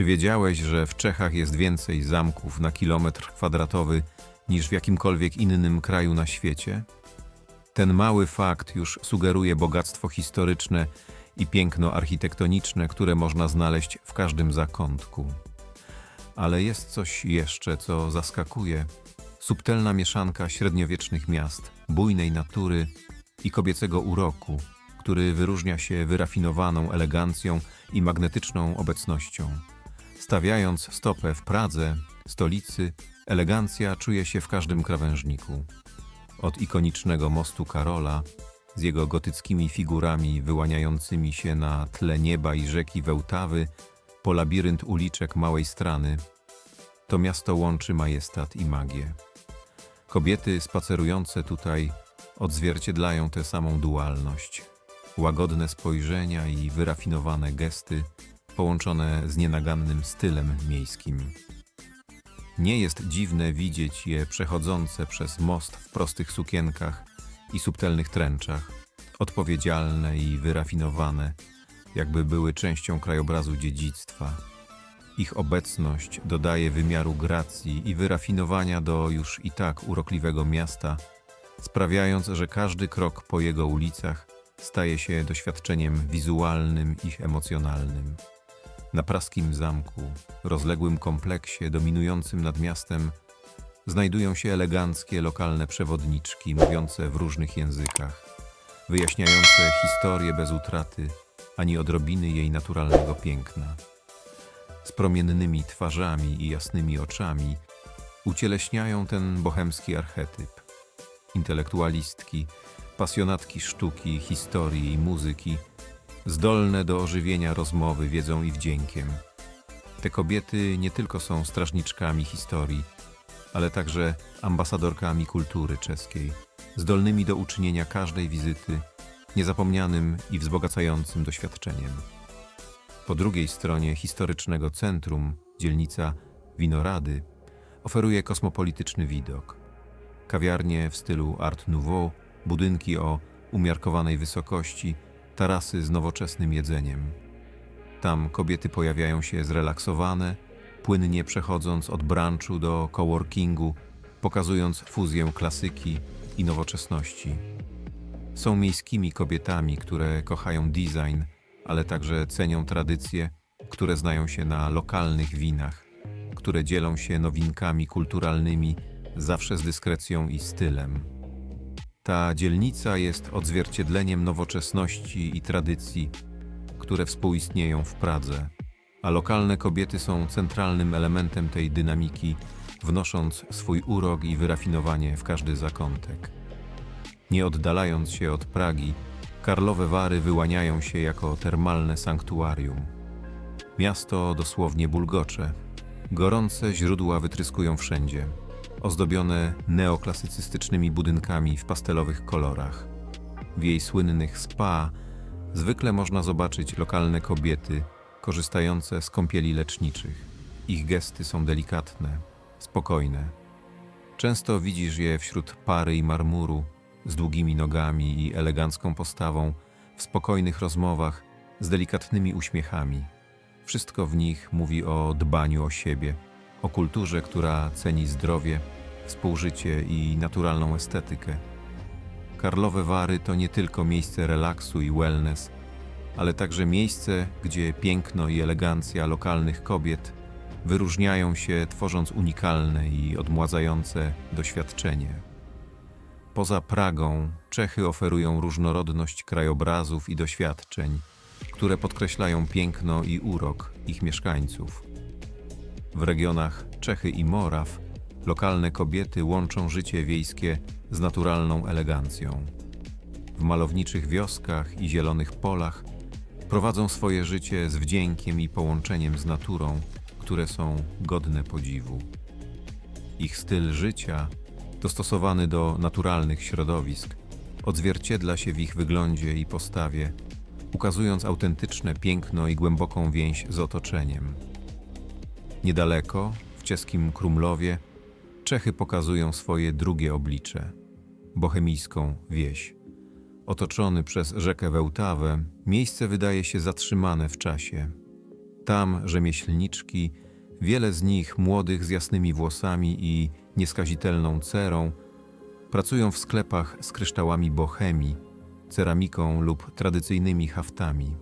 Czy wiedziałeś, że w Czechach jest więcej zamków na kilometr kwadratowy niż w jakimkolwiek innym kraju na świecie? Ten mały fakt już sugeruje bogactwo historyczne i piękno architektoniczne, które można znaleźć w każdym zakątku. Ale jest coś jeszcze, co zaskakuje. Subtelna mieszanka średniowiecznych miast, bujnej natury i kobiecego uroku, który wyróżnia się wyrafinowaną elegancją i magnetyczną obecnością. Stawiając stopę w Pradze, stolicy, elegancja czuje się w każdym krawężniku. Od ikonicznego mostu Karola, z jego gotyckimi figurami wyłaniającymi się na tle nieba i rzeki Wełtawy, po labirynt uliczek Małej Strany, to miasto łączy majestat i magię. Kobiety spacerujące tutaj odzwierciedlają tę samą dualność. Łagodne spojrzenia i wyrafinowane gesty, połączone z nienagannym stylem miejskim. Nie jest dziwne widzieć je przechodzące przez most w prostych sukienkach i subtelnych tręczach, odpowiedzialne i wyrafinowane, jakby były częścią krajobrazu dziedzictwa. Ich obecność dodaje wymiaru gracji i wyrafinowania do już i tak urokliwego miasta, sprawiając, że każdy krok po jego ulicach staje się doświadczeniem wizualnym i emocjonalnym. Na praskim zamku, rozległym kompleksie dominującym nad miastem, znajdują się eleganckie lokalne przewodniczki mówiące w różnych językach, wyjaśniające historię bez utraty ani odrobiny jej naturalnego piękna. Z promiennymi twarzami i jasnymi oczami ucieleśniają ten bohemski archetyp. Intelektualistki, pasjonatki sztuki, historii i muzyki, zdolne do ożywienia rozmowy wiedzą i wdziękiem. Te kobiety nie tylko są strażniczkami historii, ale także ambasadorkami kultury czeskiej, zdolnymi do uczynienia każdej wizyty niezapomnianym i wzbogacającym doświadczeniem. Po drugiej stronie historycznego centrum, dzielnica Winorady, oferuje kosmopolityczny widok. Kawiarnie w stylu Art Nouveau, budynki o umiarkowanej wysokości, tarasy z nowoczesnym jedzeniem. Tam kobiety pojawiają się zrelaksowane, płynnie przechodząc od brunchu do coworkingu, pokazując fuzję klasyki i nowoczesności. Są miejskimi kobietami, które kochają design, ale także cenią tradycje, które znają się na lokalnych winach, które dzielą się nowinkami kulturalnymi, zawsze z dyskrecją i stylem. Ta dzielnica jest odzwierciedleniem nowoczesności i tradycji, które współistnieją w Pradze, a lokalne kobiety są centralnym elementem tej dynamiki, wnosząc swój urok i wyrafinowanie w każdy zakątek. Nie oddalając się od Pragi, Karlowe Wary wyłaniają się jako termalne sanktuarium. Miasto dosłownie bulgocze. Gorące źródła wytryskują wszędzie, ozdobione neoklasycystycznymi budynkami w pastelowych kolorach. W jej słynnych spa zwykle można zobaczyć lokalne kobiety korzystające z kąpieli leczniczych. Ich gesty są delikatne, spokojne. Często widzisz je wśród pary i marmuru, z długimi nogami i elegancką postawą, w spokojnych rozmowach, z delikatnymi uśmiechami. Wszystko w nich mówi o dbaniu o siebie, o kulturze, która ceni zdrowie, współżycie i naturalną estetykę. Karlowe Wary to nie tylko miejsce relaksu i wellness, ale także miejsce, gdzie piękno i elegancja lokalnych kobiet wyróżniają się, tworząc unikalne i odmładzające doświadczenie. Poza Pragą, Czechy oferują różnorodność krajobrazów i doświadczeń, które podkreślają piękno i urok ich mieszkańców. W regionach Czechy i Moraw lokalne kobiety łączą życie wiejskie z naturalną elegancją. W malowniczych wioskach i zielonych polach prowadzą swoje życie z wdziękiem i połączeniem z naturą, które są godne podziwu. Ich styl życia, dostosowany do naturalnych środowisk, odzwierciedla się w ich wyglądzie i postawie, ukazując autentyczne piękno i głęboką więź z otoczeniem. Niedaleko, w czeskim Krumlowie, Czechy pokazują swoje drugie oblicze bohemijską wieś. Otoczony przez rzekę Wełtawę, miejsce wydaje się zatrzymane w czasie. Tam rzemieślniczki, wiele z nich młodych z jasnymi włosami i nieskazitelną cerą, pracują w sklepach z kryształami bohemii, ceramiką lub tradycyjnymi haftami.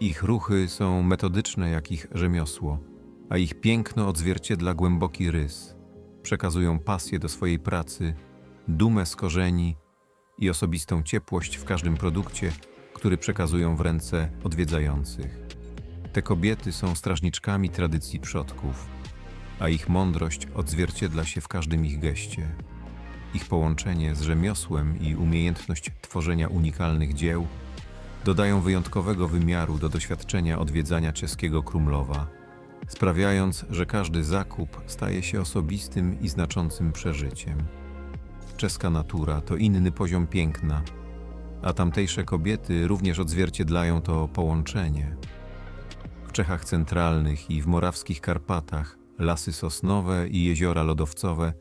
Ich ruchy są metodyczne jak ich rzemiosło, a ich piękno odzwierciedla głęboki rys. Przekazują pasję do swojej pracy, dumę z korzeni i osobistą ciepłość w każdym produkcie, który przekazują w ręce odwiedzających. Te kobiety są strażniczkami tradycji przodków, a ich mądrość odzwierciedla się w każdym ich geście. Ich połączenie z rzemiosłem i umiejętność tworzenia unikalnych dzieł dodają wyjątkowego wymiaru do doświadczenia odwiedzania czeskiego Krumlowa, sprawiając, że każdy zakup staje się osobistym i znaczącym przeżyciem. Czeska natura to inny poziom piękna, a tamtejsze kobiety również odzwierciedlają to połączenie. W Czechach centralnych i w morawskich Karpatach lasy sosnowe i jeziora lodowcowe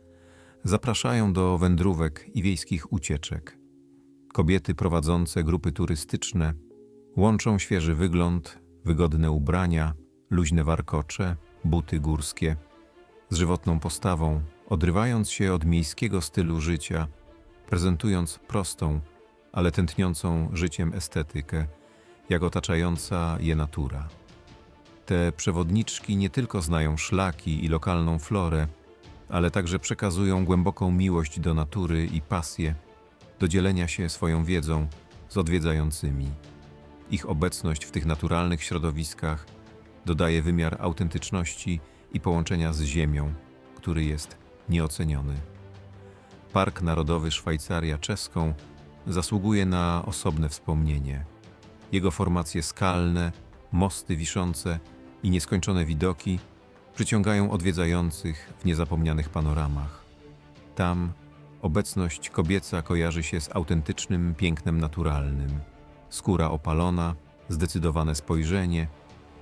zapraszają do wędrówek i wiejskich ucieczek. Kobiety prowadzące grupy turystyczne łączą świeży wygląd, wygodne ubrania, luźne warkocze, buty górskie z żywotną postawą, odrywając się od miejskiego stylu życia, prezentując prostą, ale tętniącą życiem estetykę, jak otaczająca je natura. Te przewodniczki nie tylko znają szlaki i lokalną florę, ale także przekazują głęboką miłość do natury i pasję do dzielenia się swoją wiedzą z odwiedzającymi. Ich obecność w tych naturalnych środowiskach dodaje wymiar autentyczności i połączenia z ziemią, który jest nieoceniony. Park Narodowy Szwajcaria Czeską zasługuje na osobne wspomnienie. Jego formacje skalne, mosty wiszące i nieskończone widoki przyciągają odwiedzających w niezapomnianych panoramach. Tam obecność kobieca kojarzy się z autentycznym pięknem naturalnym. Skóra opalona, zdecydowane spojrzenie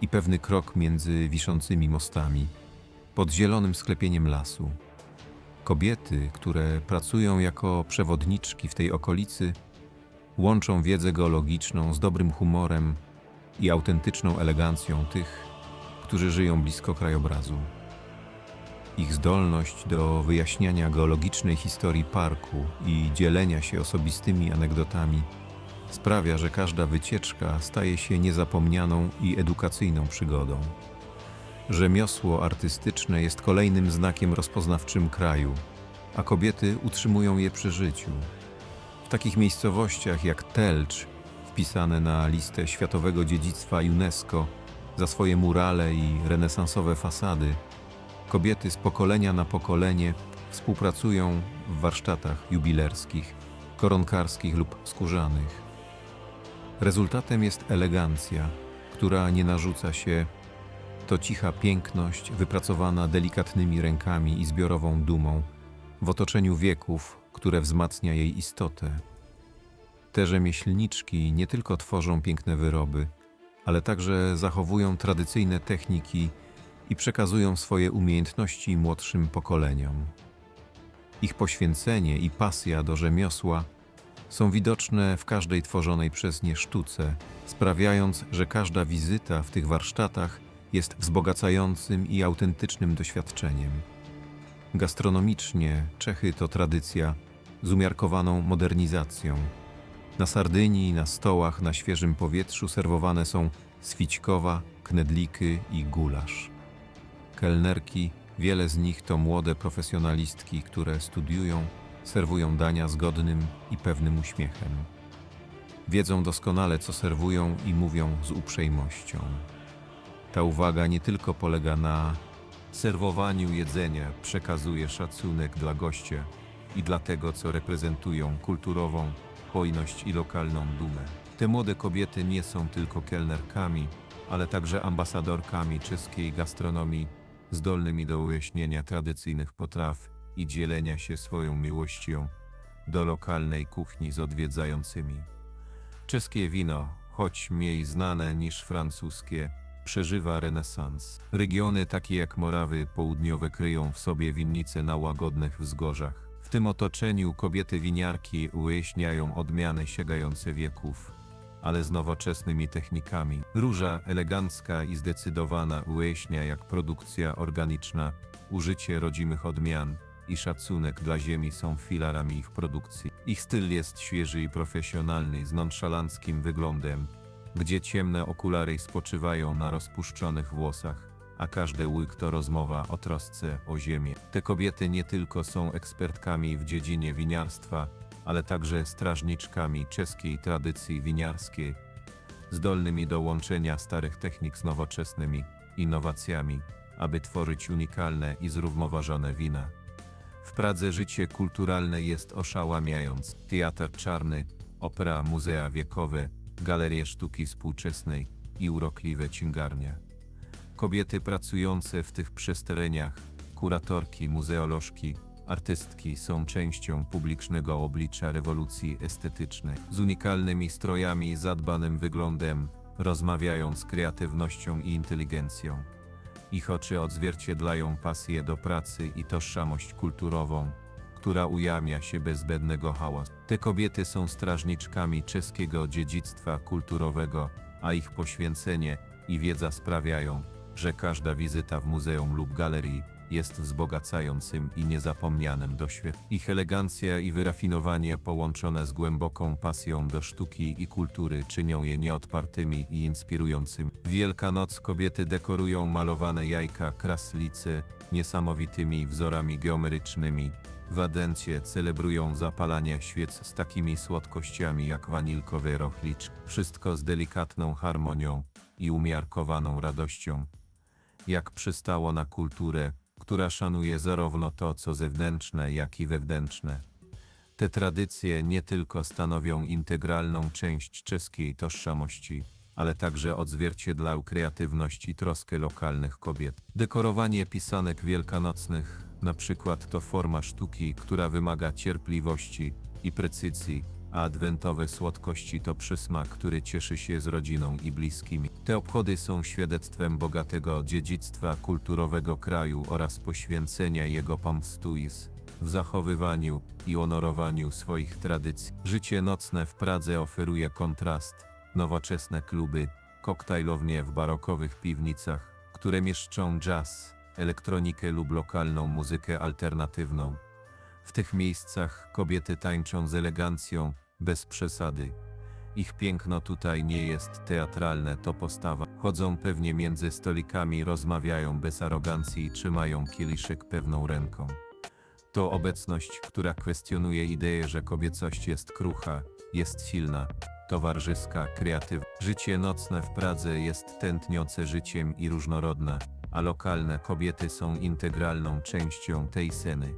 i pewny krok między wiszącymi mostami, pod zielonym sklepieniem lasu. Kobiety, które pracują jako przewodniczki w tej okolicy, łączą wiedzę geologiczną z dobrym humorem i autentyczną elegancją tych, którzy żyją blisko krajobrazu. Ich zdolność do wyjaśniania geologicznej historii parku i dzielenia się osobistymi anegdotami sprawia, że każda wycieczka staje się niezapomnianą i edukacyjną przygodą. Rzemiosło artystyczne jest kolejnym znakiem rozpoznawczym kraju, a kobiety utrzymują je przy życiu. W takich miejscowościach jak Telcz, wpisane na listę Światowego Dziedzictwa UNESCO za swoje murale i renesansowe fasady, kobiety z pokolenia na pokolenie współpracują w warsztatach jubilerskich, koronkarskich lub skórzanych. Rezultatem jest elegancja, która nie narzuca się, to cicha piękność wypracowana delikatnymi rękami i zbiorową dumą w otoczeniu wieków, które wzmacnia jej istotę. Te rzemieślniczki nie tylko tworzą piękne wyroby, ale także zachowują tradycyjne techniki i przekazują swoje umiejętności młodszym pokoleniom. Ich poświęcenie i pasja do rzemiosła są widoczne w każdej tworzonej przez nie sztuce, sprawiając, że każda wizyta w tych warsztatach jest wzbogacającym i autentycznym doświadczeniem. Gastronomicznie Czechy to tradycja z umiarkowaną modernizacją. Na Sardynii, na stołach, na świeżym powietrzu serwowane są swićkowa, knedliki i gulasz. Kelnerki, wiele z nich to młode profesjonalistki, które studiują, serwują dania z godnym i pewnym uśmiechem. Wiedzą doskonale, co serwują i mówią z uprzejmością. Ta uwaga nie tylko polega na serwowaniu jedzenia, przekazuje szacunek dla gościa i dla tego, co reprezentują kulturową hojność i lokalną dumę. Te młode kobiety nie są tylko kelnerkami, ale także ambasadorkami czeskiej gastronomii, zdolnymi do ujaśnienia tradycyjnych potraw i dzielenia się swoją miłością do lokalnej kuchni z odwiedzającymi. Czeskie wino, choć mniej znane niż francuskie, przeżywa renesans. Regiony takie jak Morawy Południowe kryją w sobie winnice na łagodnych wzgórzach. W tym otoczeniu kobiety winiarki ujaśniają odmiany sięgające wieków, ale z nowoczesnymi technikami. Róża elegancka i zdecydowana ujaśnia jak produkcja organiczna, użycie rodzimych odmian i szacunek dla ziemi są filarami ich produkcji. Ich styl jest świeży i profesjonalny, z nonszalanckim wyglądem, gdzie ciemne okulary spoczywają na rozpuszczonych włosach, a każdy łyk to rozmowa o trosce o ziemię. Te kobiety nie tylko są ekspertkami w dziedzinie winiarstwa, ale także strażniczkami czeskiej tradycji winiarskiej, zdolnymi do łączenia starych technik z nowoczesnymi innowacjami, aby tworzyć unikalne i zrównoważone wina. W Pradze życie kulturalne jest oszałamiając. Teatr czarny, opera, muzea wiekowe, galerie sztuki współczesnej i urokliwe księgarnie. Kobiety pracujące w tych przestrzeniach, kuratorki, muzeolożki, artystki są częścią publicznego oblicza rewolucji estetycznej. Z unikalnymi strojami i zadbanym wyglądem, rozmawiają z kreatywnością i inteligencją. Ich oczy odzwierciedlają pasję do pracy i tożsamość kulturową, która ujawnia się bez zbędnego hałasu. Te kobiety są strażniczkami czeskiego dziedzictwa kulturowego, a ich poświęcenie i wiedza sprawiają, że każda wizyta w muzeum lub galerii jest wzbogacającym i niezapomnianym doświadczeniem. Ich elegancja i wyrafinowanie połączone z głęboką pasją do sztuki i kultury czynią je nieodpartymi i inspirującymi. Wielkanoc kobiety dekorują malowane jajka kraslicy niesamowitymi wzorami geometrycznymi. W Adencie celebrują zapalanie świec z takimi słodkościami jak wanilkowy rochlicz. Wszystko z delikatną harmonią i umiarkowaną radością jak przystało na kulturę, która szanuje zarówno to, co zewnętrzne, jak i wewnętrzne. Te tradycje nie tylko stanowią integralną część czeskiej tożsamości, ale także odzwierciedlają kreatywność i troskę lokalnych kobiet. Dekorowanie pisanek wielkanocnych, na przykład to forma sztuki, która wymaga cierpliwości i precyzji, adwentowe słodkości to przysmak, który cieszy się z rodziną i bliskimi. Te obchody są świadectwem bogatego dziedzictwa kulturowego kraju oraz poświęcenia jego pomstuiz w zachowywaniu i honorowaniu swoich tradycji. Życie nocne w Pradze oferuje kontrast, nowoczesne kluby, koktajlownie w barokowych piwnicach, które mieszczą jazz, elektronikę lub lokalną muzykę alternatywną. W tych miejscach kobiety tańczą z elegancją, bez przesady. Ich piękno tutaj nie jest teatralne, to postawa. Chodzą pewnie między stolikami, rozmawiają bez arogancji i trzymają kieliszek pewną ręką. To obecność, która kwestionuje ideę, że kobiecość jest krucha, jest silna, towarzyska, kreatywna. Życie nocne w Pradze jest tętniące życiem i różnorodne, a lokalne kobiety są integralną częścią tej sceny.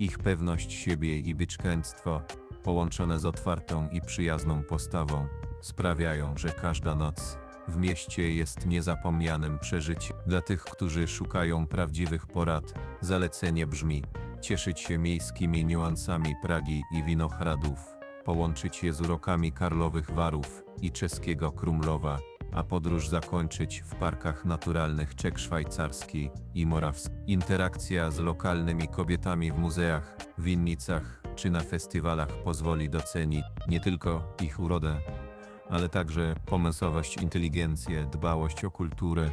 Ich pewność siebie i byczkęctwo, połączone z otwartą i przyjazną postawą, sprawiają, że każda noc w mieście jest niezapomnianym przeżyciem. Dla tych, którzy szukają prawdziwych porad, zalecenie brzmi: cieszyć się miejskimi niuansami Pragi i Winohradów, połączyć je z urokami Karlowych Warów i czeskiego Krumlowa, a podróż zakończyć w parkach naturalnych Czech Szwajcarski i Morawski. Interakcja z lokalnymi kobietami w muzeach, winnicach czy na festiwalach pozwoli docenić nie tylko ich urodę, ale także pomysłowość, inteligencję, dbałość o kulturę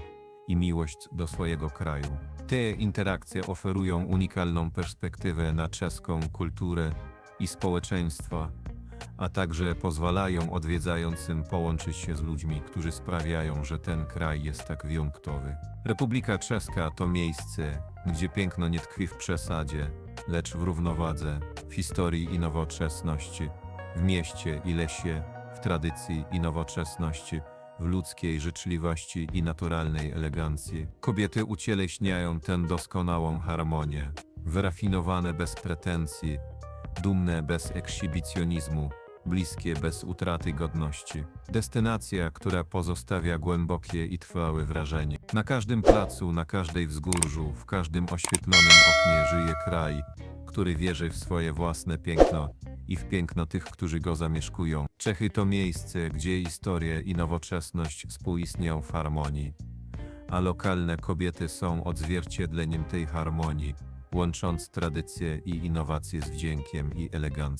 i miłość do swojego kraju. Te interakcje oferują unikalną perspektywę na czeską kulturę i społeczeństwo, a także pozwalają odwiedzającym połączyć się z ludźmi, którzy sprawiają, że ten kraj jest tak wyjątkowy. Republika Czeska to miejsce, gdzie piękno nie tkwi w przesadzie, lecz w równowadze, w historii i nowoczesności, w mieście i lesie, w tradycji i nowoczesności, w ludzkiej życzliwości i naturalnej elegancji. Kobiety ucieleśniają tę doskonałą harmonię, wyrafinowane bez pretensji, dumne bez ekshibicjonizmu, bliskie bez utraty godności. Destynacja, która pozostawia głębokie i trwałe wrażenie. Na każdym placu, na każdej wzgórzu, w każdym oświetlonym oknie żyje kraj, który wierzy w swoje własne piękno i w piękno tych, którzy go zamieszkują. Czechy to miejsce, gdzie historia i nowoczesność współistnią w harmonii, a lokalne kobiety są odzwierciedleniem tej harmonii, łącząc tradycje i innowacje z wdziękiem i elegancją.